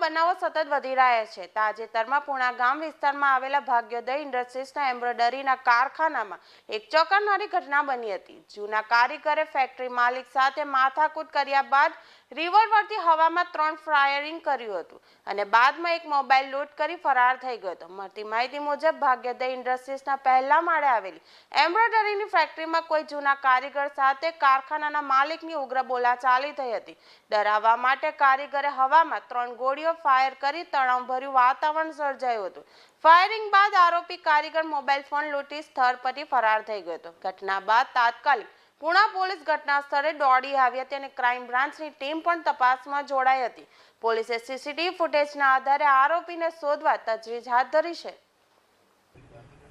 બનાવો સતત વધી રહ્યા છે. તાજેતરમાં પુણા ગામ વિસ્તારમાં આવેલા ભાગ્યોદય ઇન્ડસ્ટ્રીઝના એમ્બ્રોઇડરીના કારખાનામાં એક ચોંકાવનારી ઘટના બની હતી. જૂના કારીગરે ફેક્ટરી માલિક સાથે માથાકૂટ કર્યા બાદ રિવોલ્વરથી હવામાં ત્રણ ફાયરિંગ કર્યું હતું અને બાદમાં એક મોબાઈલ લૂંટ કરી ફરાર થઈ ગયો હતો. મળતી માહિતી મુજબ, ભાગ્યોદય ઇન્ડસ્ટ્રીઝના પહેલા માળે આવેલી એમ્બ્રોઇડરીની ફેક્ટરીમાં કોઈ જૂના કારીગર સાથે કારખાનાના માલિકની ઉગ્ર બોલાચાલી થઈ હતી. ડરાવવા માટે કારીગરે હવામાં ત્રણ ગોળીઓ ફાયર કરી તણાવભર્યું વાતાવરણ સર્જાયું હતું. ફાયરિંગ બાદ આરોપી કારીગર મોબાઈલ ફોન લૂંટી સ્થળ પરથી ફરાર થઈ ગયો હતો. ઘટના બાદ તાત્કાલિક પુણા પોલીસ ઘટના સ્થળે દોડી આવી હતી અને ક્રાઇમ બ્રાન્ચની ટીમ પણ તપાસમાં જોડાઈ હતી. પોલીસે સીસીટીવી ફૂટેજના આધારે આરોપીને શોધવા તજવીજ હાથ ધરી છે.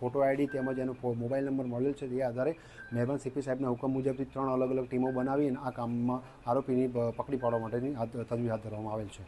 ફોટો આઈડી તેમજ એનો મોબાઈલ નંબર મળેલ છે તે આધારે મહેરબાન સીપી સાહેબના હુકમ મુજબથી ત્રણ અલગ અલગ ટીમો બનાવી અને આ કામમાં આરોપીની પકડી પાડવા માટેની તજવીજ હાથ ધરવામાં આવેલ છે.